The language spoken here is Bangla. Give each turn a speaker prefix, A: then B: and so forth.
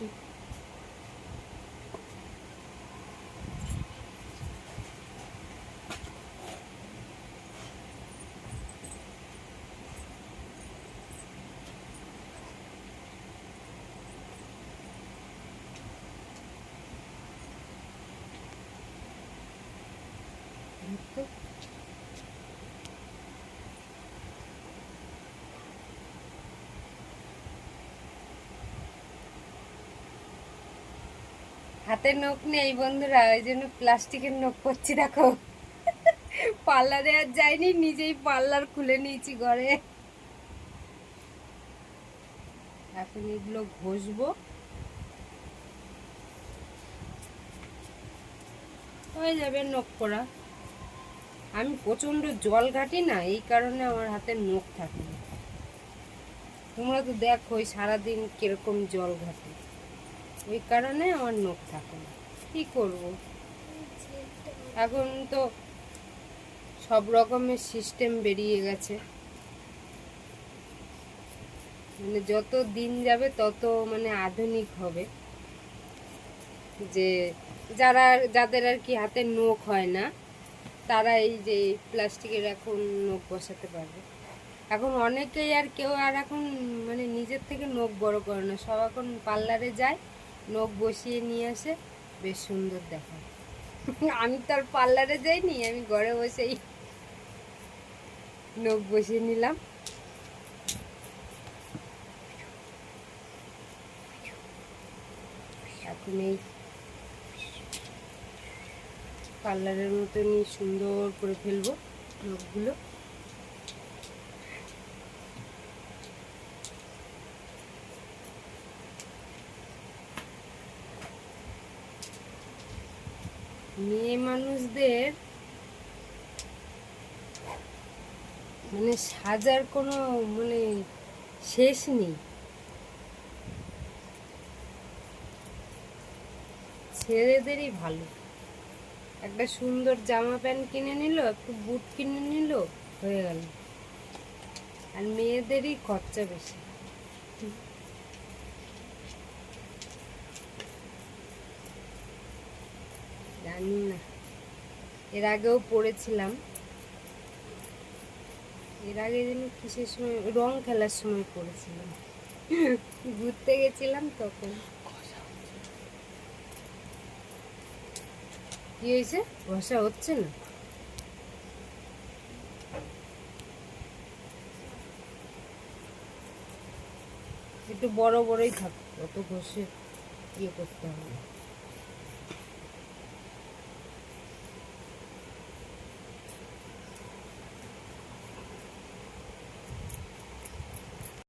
A: 여기 네. 네. হাতে নখ নেই বন্ধুরা, ওই জন্য প্লাস্টিকের নখ করছি, দেখো। পার্লারে আর যাইনি নিজেই পার্লার খুলে নিয়েছি ঘরে। এখন এগুলো ঘষবো। হয়ে যাবে নখ করা। আমি প্রচণ্ড জল ঘাটি না, এই কারণে আমার হাতে নখ থাকে তোমরা তো দেখো সারাদিন কীরকম জল ঘাটে। ওই কারণে আমার নখ থাকে না। কি করব? এখন তো সব রকমের সিস্টেম বেরিয়ে গেছে। মানে যত দিন যাবে, তত মানে আধুনিক হবে। যে যারা যাদের আর কি হাতে নখ হয় না, তারা এই যে প্লাস্টিকের এখন নখ বসাতে পারবে। এখন অনেকেই আর কেউ আর এখন মানে নিজের থেকে নখ বড় করে না। সব এখন পার্লারে যায় নখ বসিয়ে নিয়ে আসে বেশ সুন্দর দেখায় আমি তো আর পার্লারে যাইনি, আমি ঘরে বসেই নখ বসিয়ে নিলাম। এখন এই পার্লারের মতনই সুন্দর করে ফেলব নখগুলো মেয়ে মানুষদের মানে সাজার কোনো মানে শেষ নেই। ছেলেদেরই ভালো। একটা সুন্দর জামা প্যান্ট কিনে নিল, একটু বুট কিনে নিল, হয়ে গেল। আর মেয়েদেরই খরচা বেশি। জানি না। এর আগেও পড়েছিলাম। এর আগে যেন কিসের সময়, রং খেলার সময় পড়েছিলাম। ঘুরতে গেছিলাম তখন। কি হয়েছে? বসা হচ্ছে না? একটু বড় বড়ই থাক, অত ঘষে ইয়ে করতে হবে।